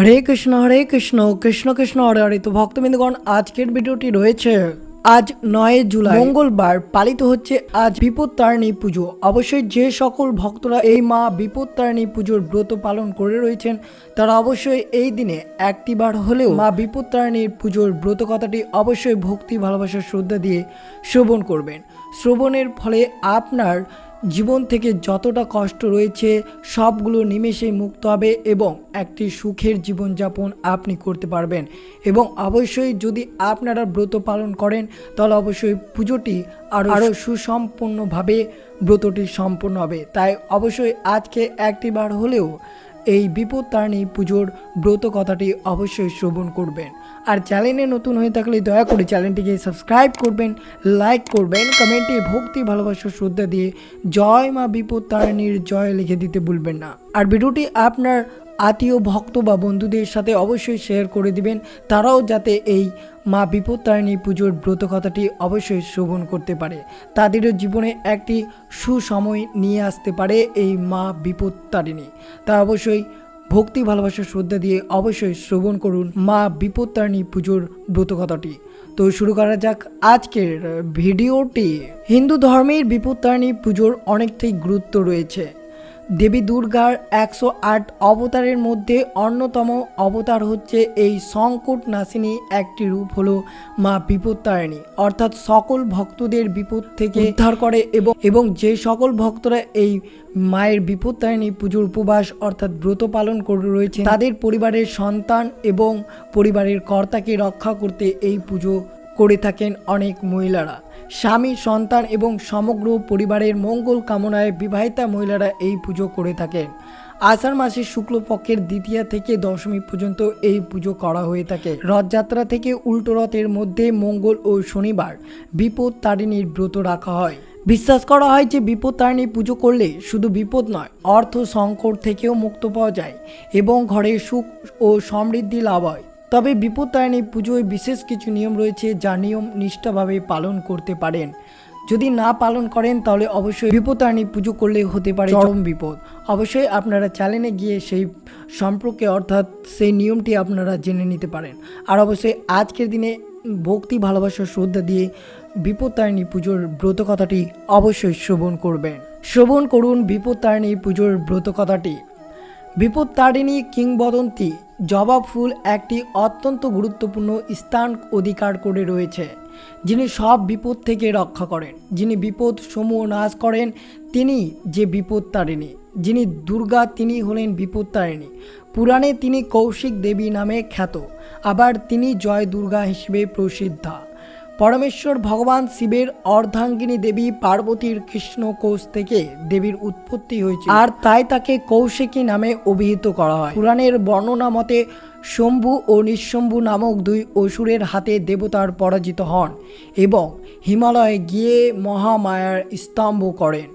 হরে কৃষ্ণ হরে কৃষ্ণ কৃষ্ণ কৃষ্ণ, হরে হরে। তো ভক্তবৃন্দগণ, আজকের ভিডিওটি রয়েছে। আজ নয় জুলাই। মঙ্গলবার পালিত হচ্ছে আজ বিপত্তারিণী পুজো। অবশ্যই যে সকল ভক্তরা এই মা বিপত্তারিণী পুজোর ব্রত পালন করে রয়েছেন, তারা অবশ্যই এই দিনে একটিবার হলেও মা বিপত্তারিণীর পুজোর ব্রত কথাটি অবশ্যই ভক্তি, ভালোবাসা, শ্রদ্ধা দিয়ে শ্রবণ করবেন। শ্রবণের ফলে আপনার জীবন থেকে যতটা কষ্ট রয়েছে সবগুলো নিমেষেই মুক্ত হবে এবং একটি সুখের জীবনযাপন আপনি করতে পারবেন। এবং অবশ্যই যদি আপনারা ব্রত পালন করেন তাহলে অবশ্যই পুজোটি আরও আরও সুসম্পন্নভাবে ব্রতটি সম্পন্ন হবে। তাই অবশ্যই আজকে একটি বার হলেও এই বিপদ তারিণী পুজোর ব্রত কথাটি অবশ্যই শ্রবণ করবেন। আর চ্যানেলে নতুন হয়ে থাকলে দয়া করে চ্যানেলটিকে সাবস্ক্রাইব করবেন, লাইক করবেন, কমেন্টে ভক্তি, ভালোবাসা, শ্রদ্ধা দিয়ে জয় মা বিপদ তারিণীর জয় লিখে দিতে ভুলবেন না। আর ভিডিওটি আপনার আত্মীয়, ভক্ত বা বন্ধুদের সাথে অবশ্যই শেয়ার করে দিবেন। তারাও যাতে এই মা বিপত্তারিণী পুজোর ব্রত কথাটি অবশ্যই শ্রবণ করতে পারে। তাদেরও জীবনে একটি সুসময় নিয়ে আসতে পারে এই মা বিপত্তারিণী। তা অবশ্যই ভক্তি, ভালোবাসা, শ্রদ্ধা দিয়ে অবশ্যই শ্রবণ করুন মা বিপত্তারিণী পুজোর ব্রত কথাটি তো শুরু করা যাক আজকের ভিডিওটি। হিন্দু ধর্মের বিপত্তারিণী পুজোর অনেকটাই গুরুত্ব রয়েছে। দেবী দুর্গার একশো আট অবতারের মধ্যে অন্যতম অবতার হচ্ছে এই সংকট নাসিনী। একটি রূপ হলো মা বিপত্তারিণী। অর্থাৎ সকল ভক্তদের বিপদ থেকে উদ্ধার করে এবং এবং যে সকল ভক্তরা এই মায়ের বিপত্তারিণী পুজোর উপবাস অর্থাৎ ব্রত পালন করে রয়েছে তাদের পরিবারের সন্তান এবং পরিবারের কর্তাকে রক্ষা করতে এই পুজো করে থাকেন অনেক মহিলারা। স্বামী, সন্তান এবং সমগ্র পরিবারের মঙ্গল কামনায় বিবাহিতা মহিলারা এই পুজো করে থাকেন। আষাঢ় মাসের শুক্লপক্ষের দ্বিতীয়া থেকে দশমী পর্যন্ত এই পুজো করা হয়ে থাকে। রথযাত্রা থেকে উল্টো রথের মধ্যে মঙ্গল ও শনিবার বিপদ তারিণীর ব্রত রাখা হয়। বিশ্বাস করা হয় যে বিপদ তারিণী পুজো করলে শুধু বিপদ নয়, অর্থ সংকট থেকেও মুক্ত পাওয়া যায় এবং ঘরে সুখ ও সমৃদ্ধি লাভ হয়। তবে বিপত্তারিণী পুজোয় বিশেষ কিছু নিয়ম রয়েছে যা নিয়ম নিষ্ঠাভাবে পালন করতে পারেন। যদি না পালন করেন, তাহলে অবশ্যই বিপত্তারিণী পুজো করলে হতে পারে চরম বিপদ। অবশ্যই আপনারা চ্যানেলে গিয়ে সেই সম্পর্কে অর্থাৎ সেই নিয়মটি আপনারা জেনে নিতে পারেন। আর অবশ্যই আজকের দিনে ভক্তি, ভালোবাসা, শ্রদ্ধা দিয়ে বিপত্তারিণী পুজোর ব্রত কথাটি অবশ্যই শ্রবণ করবেন। শ্রবণ করুন বিপত্তারিণী পুজোর ব্রত কথাটি বিপত্তারিণী কিংবদন্তি জবা ফুল একটি অত্যন্ত গুরুত্বপূর্ণ স্থান অধিকার করে রয়েছে। যিনি সব বিপদ থেকে রক্ষা করেন। যিনি বিপদ সমূহ নাশ করেন, তিনি যে বিপত্তারিণী। যিনি দুর্গা, তিনি হলেন বিপত্তারিণী। পুরাণে তিনি কৌশিক দেবী নামে খ্যাত। আবার তিনি জয় দুর্গা হিসেবে প্রসিদ্ধা। পরমেশ্বর ভগবান শিবের অর্ধাঙ্গিনী দেবী পার্বতীর কৃষ্ণ কোষ থেকে দেবীর উৎপত্তি হয়েছে। আর তাই তাকে কৌশিকী নামে অভিহিত করা হয়। পুরাণের বর্ণনা মতে শম্ভু ও নিঃশম্ভু নামক দুই অসুরের হাতে দেবতার পরাজিত হন এবং হিমালয়ে গিয়ে মহামায়ার স্তম্ভ করেন।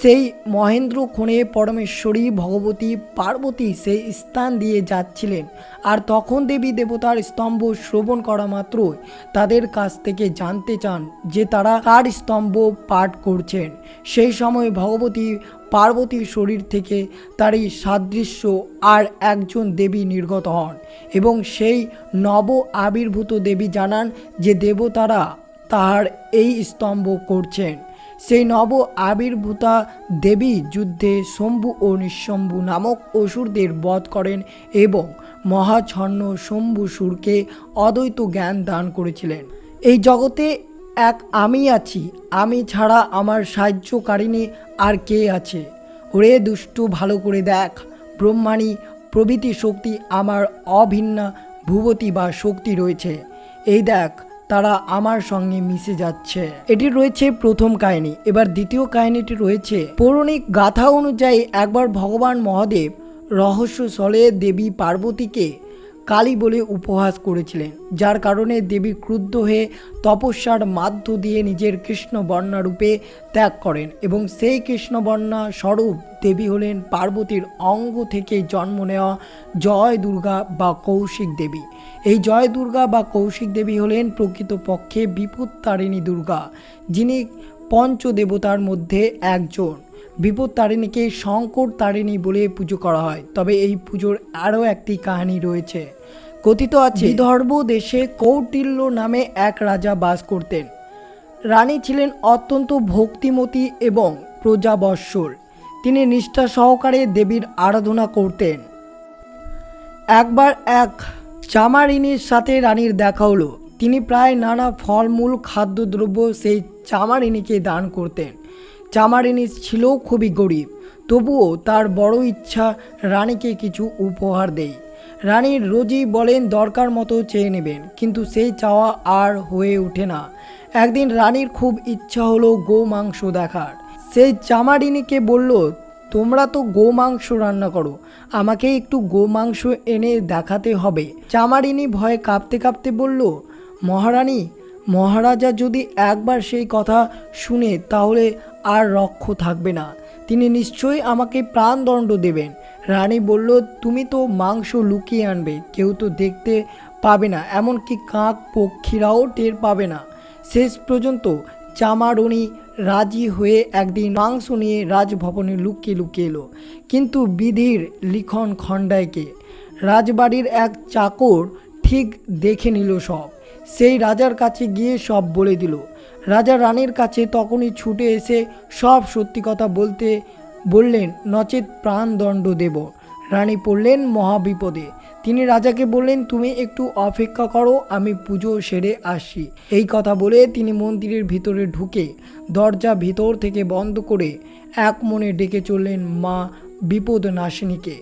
সেই মহেন্দ্র খনে পরমেশ্বরী, ভগবতী, পার্বতী সেই স্থান দিয়ে যাচ্ছিলেন। আর তখন দেবী দেবতার স্তম্ভ শ্রবণ করা মাত্রই তাদের কাছ থেকে জানতে চান যে তারা কার স্তম্ভ পাঠ করছেন। সেই সময় ভগবতী পার্বতীর শরীর থেকে তারই সাদৃশ্য আর একজন দেবী নির্গত হন এবং সেই নব আবির্ভূত দেবী জানান যে দেবতারা তাহার এই স্তম্ভ করছেন। সেই নব আবির্ভূতা দেবী যুদ্ধে শম্ভু ও নিঃশম্ভু নামক অসুরদের বধ করেন এবং মহাছন্ন শম্ভু সুরকে অদ্বৈত জ্ঞান দান করেছিলেন। এই জগতে এক আমি আছি, আমি ছাড়া আমার সাহায্যকারিণী আর কে আছে? ওরে দুষ্টু, ভালো করে দেখ, ব্রহ্মাণী, প্রভৃতি শক্তি আমার অভিন্না ভুবতী বা শক্তি রয়েছে। এই দেখ তারা আমার সঙ্গে মিশে যাচ্ছে। এটি রয়েছে প্রথম কাহিনী। এবার দ্বিতীয় কাহিনীটি রয়েছে, পৌরাণিক গাথা অনুযায়ী একবার ভগবান মহাদেব রহস্য ছলে দেবী পার্বতীকে কালী বলে উপহাস করেছিলেন, যার কারণে দেবী ক্রুদ্ধ হয়ে তপস্যার মাধ্য দিয়ে নিজের কৃষ্ণবর্ণা রূপে ত্যাগ করেন এবং সেই কৃষ্ণবর্ণা স্বরূপ দেবী হলেন পার্বতীর অঙ্গ থেকে জন্ম নেওয়া জয় দুর্গা বা কৌশিক দেবী। এই জয় দুর্গা বা কৌশিক দেবী হলেন প্রকৃতপক্ষে বিপত্তারিণী দুর্গা, যিনি পঞ্চদেবতার মধ্যে একজন। বিপদ তারিণীকে শঙ্কর তারিণী বলে পুজো করা হয়, তবে এই পুজোর আরও একটি কাহিনী রয়েছে। কথিত আছে, বিদর্ভ দেশে কৌটিল্য নামে এক রাজা বাস করতেন। রানী ছিলেন অত্যন্ত ভক্তিমতী এবং প্রজাবৎসল তিনি নিষ্ঠা সহকারে দেবীর আরাধনা করতেন। একবার এক চামারিনীর সাথে রানীর দেখা হলো। তিনি প্রায় নানা ফলমূল, খাদ্যদ্রব্য সেই চামারিনীকে দান করতেন। চামারিনী ছিল খুবই গরিব, তবুও তার বড় ইচ্ছা রানীকে কিছু উপহার দেয়। রানীর রোজই বলেন, দরকার মতো চেয়ে নেবেন, কিন্তু সেই চাওয়া আর হয়ে ওঠে না। একদিন রানীর খুব ইচ্ছা হলো গো মাংস দেখার। সেই চামারিনীকে বলল তোমরা তো গো মাংস রান্না করো, আমাকে একটু গো মাংস এনে দেখাতে হবে। চামারিনী ভয়ে কাঁপতে কাঁপতে বলল, মহারানী, মহারাজা যদি একবার সেই কথা শুনে, তাহলে আর রক্ষ থাকবে না। তিনি নিশ্চয়ই আমাকে প্রাণদণ্ড দেবেন। রানী বলল, তুমি তো মাংস লুকিয়ে আনবে, কেউ তো দেখতে পাবে না, এমনকি কাক পক্ষীরাও টের পাবে না। শেষ পর্যন্ত চামারণী রাজি হয়ে একদিন মাংস নিয়ে রাজভবনে লুকিয়ে লুকিয়ে এলো। কিন্তু বিধির লিখন খণ্ডায়কে রাজবাড়ির এক চাকর ঠিক দেখে নিল সব। সেই রাজার কাছে গিয়ে সব বলে দিল। রাজা রানীর কাছে তখনই ছুটে এসে সব সত্যি কথা বলতে বললেন, নচেত প্রাণদণ্ড দেব। রানী পড়লেন মহাবিপদে। তিনি রাজাকে বললেন, তুমি একটু অপেক্ষা করো, আমি পুজো সেরে আসি এই কথা বলে তিনি মন্দিরের ভিতরে ঢুকে দরজা ভিতর থেকে বন্ধ করে এক মনে ডেকে চললেন মা বিপদ নাশিনীকে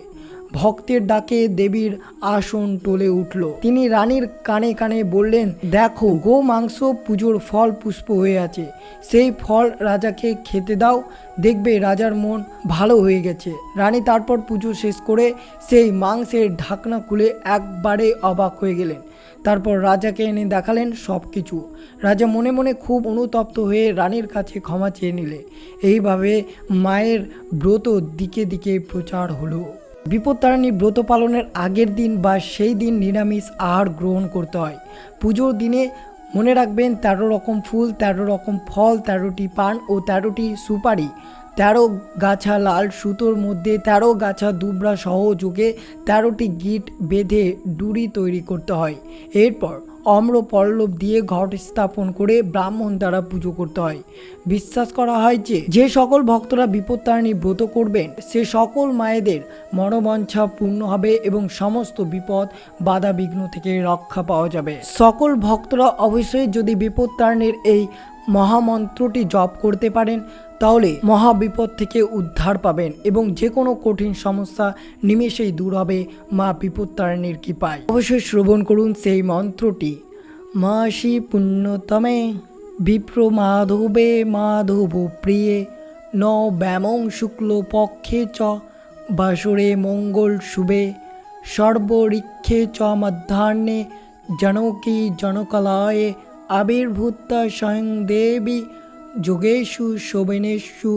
ভক্তের ডাকে দেবীর আসন টলে উঠল। তিনি রানীর কানে কানে বললেন, দেখো, গো মাংস পুজোর ফল পুষ্প হয়ে আছে। সেই ফল রাজাকে খেতে দাও, দেখবে রাজার মন ভালো হয়ে গেছে। রানী তারপর পুজো শেষ করে সেই মাংসের ঢাকনা খুলে একবারে অবাক হয়ে গেলেন। তারপর রাজাকে এনে দেখালেন সব কিছু রাজা মনে মনে খুব অনুতপ্ত হয়ে রানীর কাছে ক্ষমা চেয়ে নিলে। এইভাবে মায়ের ব্রত দিকে দিকে প্রচার হলো। বিপত্তারিণী ব্রত পালনের আগের দিন বা সেই দিন নিরামিষ আহার গ্রহণ করতে হয়। পুজোর দিনে মনে রাখবেন তেরো রকম ফুল, তেরো রকম ফল, তেরোটি পান ও তেরোটি সুপারি। তেরো গাছা লাল সুতোর মধ্যে তেরো গাছা দুবরা সহযোগে তেরোটি গিট বেঁধে ডুরি তৈরি করতে হয়। এরপর অম্র পল্লব দিয়ে ঘট স্থাপন করে ব্রাহ্মণ দ্বারা পুজো করতে হয়। বিশ্বাস করা হয় যে যে সকল ভক্তরা বিপত্তারিণী ব্রত করবেন, সে সকল মায়েদের মনোবাঞ্ছা পূর্ণ হবে এবং সমস্ত বিপদ বাধা বিঘ্ন থেকে রক্ষা পাওয়া যাবে। সকল ভক্তরা অবশ্যই যদি বিপত্তারিণীর এই মহামন্ত্রটি জপ করতে পারেন, তাহলে মহাবিপদ থেকে উদ্ধার পাবেন এবং যে কোনো কঠিন সমস্যা নিমেষেই দূর হবে মা বিপত্তারিণীর কৃপায়। অবশ্যই শ্রবণ করুন সেই মন্ত্রটি। মাসি পুণ্যতমে, বিপ্র মাধবে মাধব প্রিয়ে, ন ব্যামং শুক্ল পক্ষে চ, বাসরে মঙ্গল শুভে সর্বঋক্ষে চ মধ্যাহ্নে, জনকী জনকলায়ে আবির্ভূতা স্বয়ং দেবী যোগেষু শোভনেষু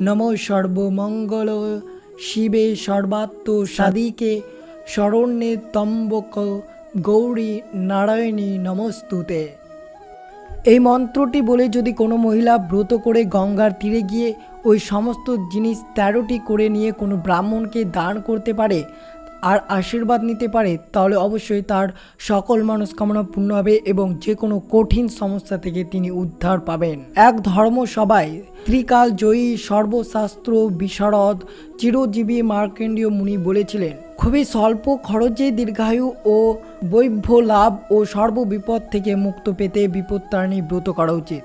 নম সর্বমঙ্গল, শিবে সর্বাত্ম সাদিকে শরণ্যে তম্বক, গৌরী নারায়ণী নমস্তুতে। এই মন্ত্রটি বলে যদি কোনো মহিলা ব্রত করে গঙ্গার তীরে গিয়ে ওই সমস্ত জিনিস তেরোটি করে নিয়ে কোনো ব্রাহ্মণকে দান করতে পারে আর আশীর্বাদ নিতে পারে, তাহলে অবশ্যই তার সকল মনস্কামনা পূর্ণ হবে এবং যে কোনো কঠিন সমস্যা থেকে তিনি উদ্ধার পাবেন। এক ধর্ম সবাই ত্রিকাল জয়ী সর্বশাস্ত্র বিশারদ চিরজীবী মার্কেন্ডীয় মুনি বলেছিলেন, খুবই স্বল্প খরচে দীর্ঘায়ু ও বৈভ্য লাভ ও সর্ববিপদ থেকে মুক্ত পেতে বিপত্তারিণী ব্রত করা উচিত।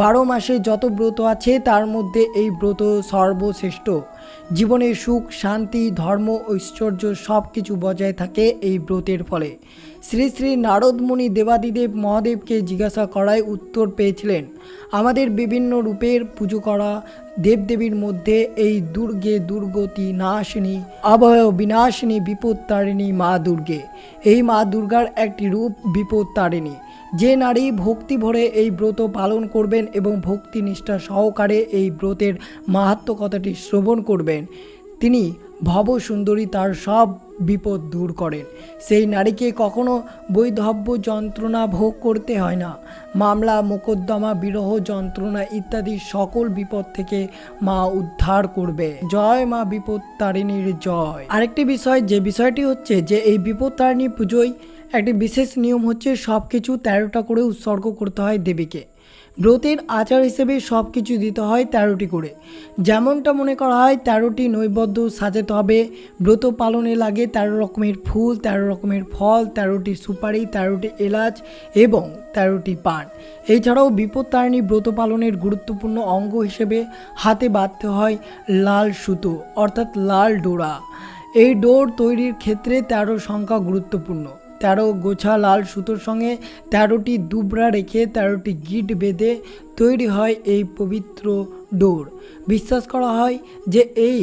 বারো মাসে যত ব্রত আছে, তার মধ্যে এই ব্রত সর্বশ্রেষ্ঠ। জীবনে সুখ, শান্তি, ধর্ম, ঐশ্বর্য সব কিছু বজায় থাকে এই ব্রতের ফলে। শ্রী শ্রী নারদমণি দেবাদিদেব মহাদেবকে জিজ্ঞাসা করায় উত্তর পেয়েছিলেন, আমাদের বিভিন্ন রূপের পুজো করা দেবদেবীর মধ্যে এই দুর্গে দুর্গতি নাশিনী অভয় বিনাশিনী বিপত্তারিণী মা দুর্গে। এই মা দুর্গার একটি রূপ বিপত্তারিণী যে নারী ভক্তি ভরে এই ব্রত পালন করবেন এবং ভক্তি নিষ্ঠা সহকারে এই ব্রতের মাহাত্ম কথাটি শ্রবণ করবেন, তিনি ভব সুন্দরী তার সব বিপদ দূর করেন। সেই নারীকে কখনো বৈধব্য যন্ত্রণা ভোগ করতে হয় না। মামলা, মোকদ্দমা, বিরহ যন্ত্রণা ইত্যাদি সকল বিপদ থেকে মা উদ্ধার করবে। জয় মা বিপদ তারিণীর জয়। আরেকটি বিষয়, যে বিষয়টি হচ্ছে যে এই বিপদ তারিণী পুজোয় একটি বিশেষ নিয়ম হচ্ছে সব কিছু তেরোটা করে উৎসর্গ করতে হয় দেবীকে। ব্রতের আচার হিসেবে সব কিছু দিতে হয় তেরোটি করে। যেমনটা মনে করা হয় তেরোটি নৈবদ্য সাজাতে হবে। ব্রত পালনে লাগে তেরো রকমের ফুল, তেরো রকমের ফল, তেরোটি সুপারি, তেরোটি এলাচ এবং তেরোটি পান। এছাড়াও বিপদ তারিণী ব্রত পালনের গুরুত্বপূর্ণ অঙ্গ হিসেবে হাতে বাঁধতে হয় লাল সুতো, অর্থাৎ লাল ডোরা। এই ডোর তৈরির ক্ষেত্রে তেরো সংখ্যা গুরুত্বপূর্ণ। তেরো গোছা লাল সুতোর সঙ্গে তেরোটি দুবরা রেখে তেরোটি গিট বেঁধে তৈরি হয় এই পবিত্র ডোর বিশ্বাস করা হয় যে এই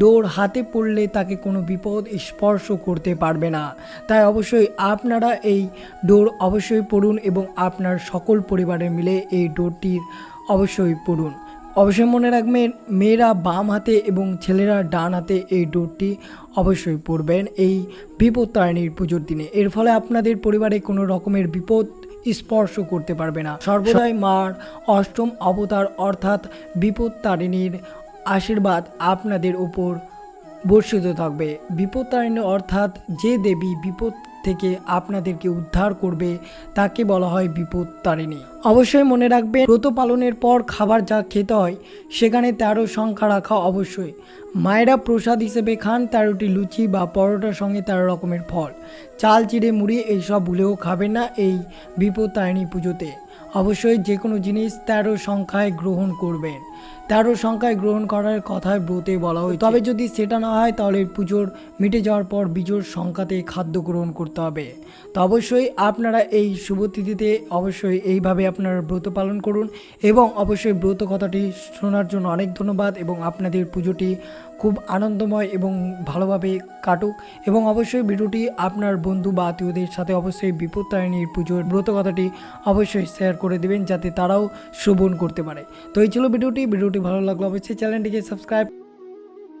ডোর হাতে পড়লে তাকে কোনো বিপদ স্পর্শ করতে পারবে না। তাই অবশ্যই আপনারা এই ডোর অবশ্যই পড়ুন এবং আপনার সকল পরিবারে মিলে এই ডোরটির অবশ্যই পড়ুন। অবশ্যই মনে রাখবেন মেয়েরা বাম হাতে এবং ছেলেরা ডান হাতে এই ডোরটি অবশ্যই পড়বেন এই বিপদ তারিণীর পুজোর দিনে। এর ফলে আপনাদের পরিবারে কোনো রকমের বিপদ স্পর্শ করতে পারবে না। সর্বদাই মার অষ্টম অবতার অর্থাৎ বিপদ তারিণীর আশীর্বাদ আপনাদের উপর বর্ষিত থাকবে। বিপদ তারিণী অর্থাৎ যে দেবী বিপদ থেকে আপনাদেরকে উদ্ধার করবে, তাকে বলা হয় বিপদ তারিণী অবশ্যই মনে রাখবেন, ব্রত পালনের পর খাবার যা খেতে হয়, সেখানে তেরো সংখ্যা রাখা অবশ্যই। মায়েরা প্রসাদ হিসেবে খান, তেরোটি লুচি বা পরোটার সঙ্গে তেরো রকমের ফল। চাল, চিড়ে, মুড়ি, এইসব ভুলেও খাবেন না এই বিপদ তারিণী পুজোতে। অবশ্যই যে কোনো জিনিস তেরো সংখ্যায় গ্রহণ করবেন। তেরো সংখ্যায় গ্রহণ করার কথায় ব্রতে বলা হয় তবে যদি সেটা না হয়, তাহলে পুজোর মিটে যাওয়ার পর বিজোর সংখ্যাতে খাদ্য গ্রহণ করতে হবে। তো অবশ্যই আপনারা এই শুভ তিথিতে অবশ্যই এইভাবে আপনারা ব্রত পালন করুন এবং অবশ্যই ব্রত কথাটি শোনার জন্য অনেক ধন্যবাদ এবং আপনাদের পুজোটি খুব আনন্দময় এবং ভালোভাবে কাটুক এবং অবশ্যই ভিডিওটি আপনার বন্ধু বা আত্মীয়দের সাথে অবশ্যই বিপত্তারিণীর পুজোর ব্রত কথাটি অবশ্যই শেয়ার করে দেবেন যাতে তারাও শ্রবণ করতে পারে। তো এই ছিল ভিডিওটি ভিডিওটি ভালো লাগল অবশ্যই চ্যানেলটিকে সাবস্ক্রাইব